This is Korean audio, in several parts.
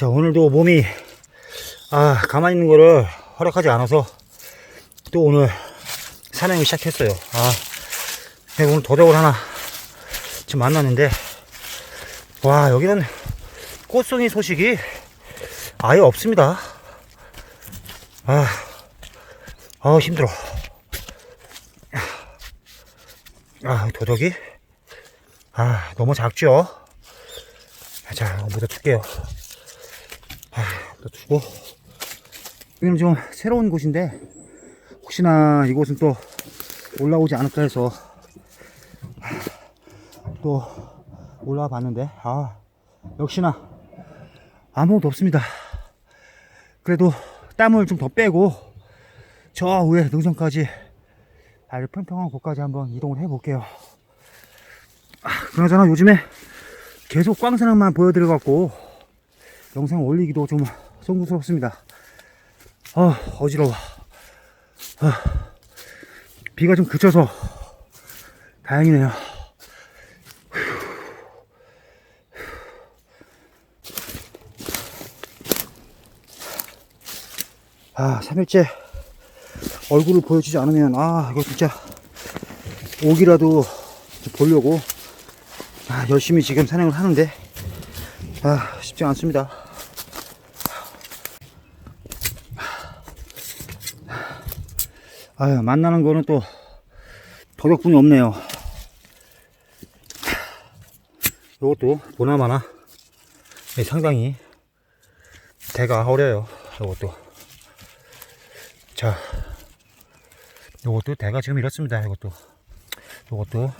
자, 오늘도 몸이, 아, 가만히 있는 거를 허락하지 않아서 또 오늘 산행을 시작했어요. 아, 내가 오늘 도덕을 하나 지금 만났는데, 와, 여기는 꽃송이 소식이 아예 없습니다. 아, 아, 힘들어. 아, 도덕이? 아, 너무 작죠? 자, 묻어 둘게요. 아, 묻어 두고. 여기는 좀 새로운 곳인데, 혹시나 이곳은 또 올라오지 않을까 해서, 또 올라와 봤는데, 아, 역시나 아무것도 없습니다. 그래도 땀을 좀 더 빼고, 저 위에 능선까지 아주 평평한 곳까지 한번 이동을 해 볼게요. 아, 그나저나 요즘에 계속 꽝사랑만 보여드려갖고 영상 올리기도 좀 송구스럽습니다. 아, 어지러워. 아, 비가 좀 그쳐서 다행이네요. 아, 3일째 얼굴을 보여주지 않으면, 아, 이거 진짜 오기라도 좀 보려고 아, 열심히 지금 산행을 하는데 아, 쉽지 않습니다. 아유, 만나는 거는 또 도덕분이 없네요. 이것도 보나마나 예, 상당히 대가 어려요. 이것도 자, 이것도 대가 지금 이렇습니다. 이것도 이것도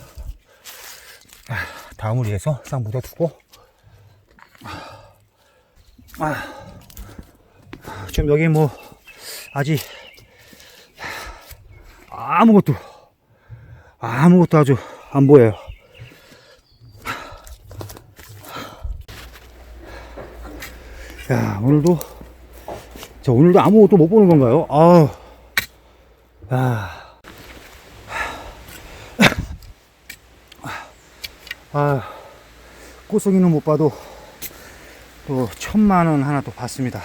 아, 다음을 위해서 싹 묻어두고 아, 지금 여기 뭐 아직 아무것도 아무것도 아주 안 보여요. 야 오늘도 저 오늘도 아무것도 못 보는 건가요? 아우 야. 아, 꽃송이는 못 봐도 또 천만 원 하나 또 봤습니다.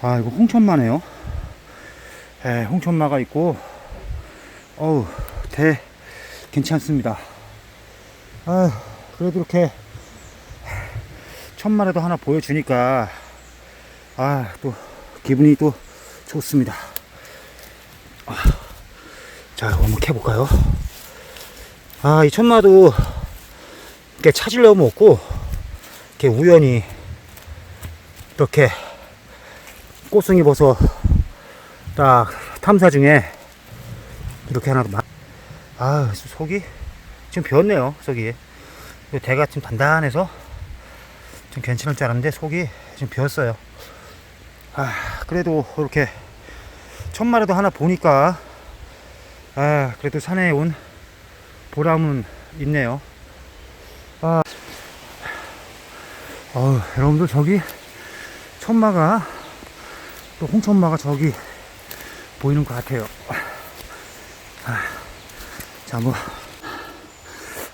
아, 이거 홍천마네요. 예, 홍천마가 있고, 어우, 대, 괜찮습니다. 아, 그래도 이렇게 천마라도 하나 보여주니까, 아, 또, 기분이 또 좋습니다. 아, 자, 한번 캐볼까요? 아, 이 천마도 이렇게 찾으려면 없고, 이렇게 우연히, 이렇게, 꽃송이 버섯 딱 탐사 중에, 이렇게 하나, 마- 아, 속이 지금 비었네요, 속이. 이 대가 좀 단단해서, 좀 괜찮을 줄 알았는데, 속이 지금 비었어요. 아, 그래도 이렇게, 천마라도 하나 보니까, 아, 그래도 산에 온 보람은 있네요. 아, 어, 여러분들 저기 천마가 또 홍천마가 저기 보이는 것 같아요. 아, 자, 뭐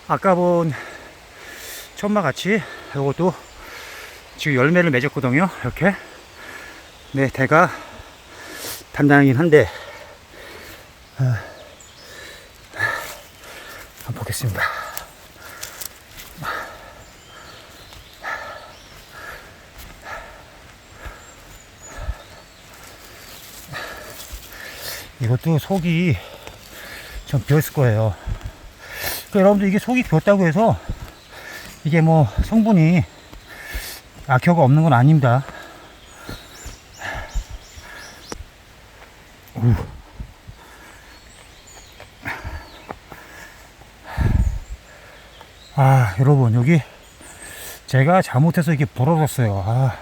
아까 본 천마 같이 이것도 지금 열매를 맺었거든요. 이렇게 네 대가 단단하긴 한데 아, 한번 보겠습니다. 이것도 속이 좀 비었을 거예요. 그 여러분들 이게 속이 비었다고 해서 이게 뭐 성분이 악효가 없는 건 아닙니다. 우. 아, 여러분, 여기 제가 잘못해서 이게 벌어졌어요. 아,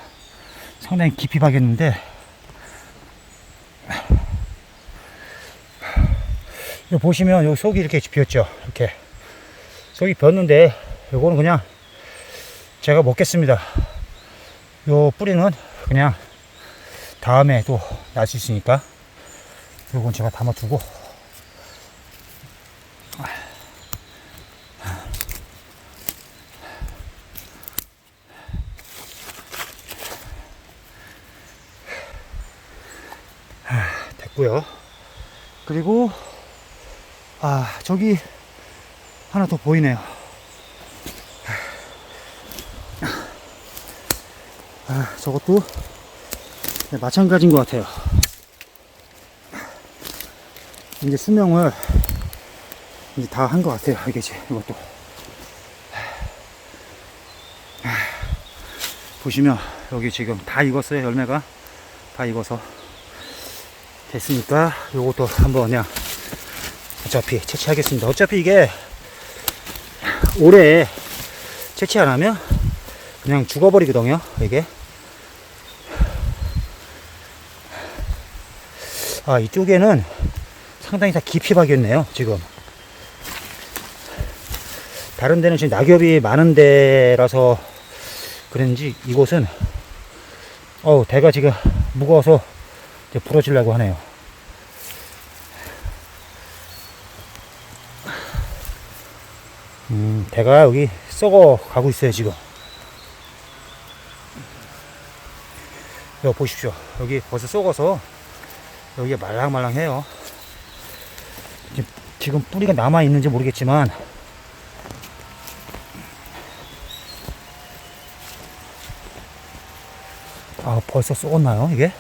상당히 깊이 박였는데, 여기 보시면 여기 속이 이렇게 비었죠. 이렇게. 속이 비었는데 요거는 그냥 제가 먹겠습니다. 요 뿌리는 그냥 다음에 또 날 수 있으니까 요건 제가 담아두고 아, 됐고요. 그리고 아 저기 하나 더 보이네요. 아 저것도 네, 마찬가지인 것 같아요. 이제 수명을 이제 다 한 것 같아요. 이게 이제 이것도 아, 보시면 여기 지금 다 익었어요. 열매가 다 익어서 됐으니까 요것도 한번 그냥 어차피 채취하겠습니다. 어차피 이게 올해 채취 안 하면 그냥 죽어버리거든요. 이게 아 이쪽에는 상당히 다 깊이 박였네요. 지금 다른 데는 지금 낙엽이 많은 데라서 그런지 이곳은 어우 대가 지금 무거워서 이제 부러지려고 하네요. 음, 대가 여기 썩어 가고 있어요, 지금. 여기 보십시오. 여기 벌써 썩어서 여기가 말랑말랑해요. 지금, 지금 뿌리가 남아 있는지 모르겠지만 아, 벌써 썩었나요, 이게?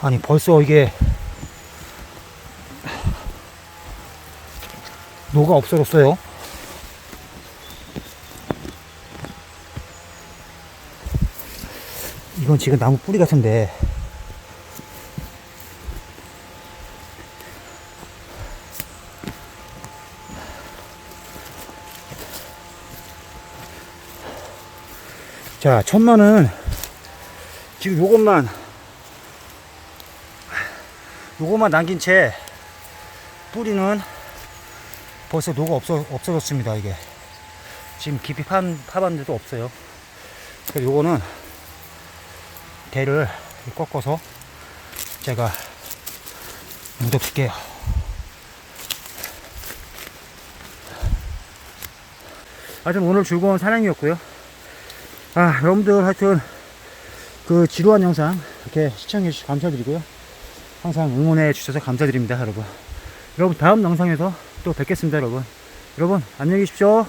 아니, 벌써 이게 녹아 없어졌어요. 이건 지금 나무 뿌리 같은데 자, 천만은 지금 요것만 요것만 남긴 채 뿌리는 벌써 녹아 없어, 없어졌습니다, 이게. 지금 깊이 판, 파봤는데도 그 없어요. 그래서 요거는 대를 꺾어서 제가 묻어줄게요. 하여튼 오늘 즐거운 사냥이었고요. 아, 여러분들 하여튼 그 지루한 영상 이렇게 시청해 주셔서 감사드리고요. 항상 응원해 주셔서 감사드립니다, 여러분. 여러분 다음 영상에서 또 뵙겠습니다, 여러분. 여러분 안녕히 계십시오.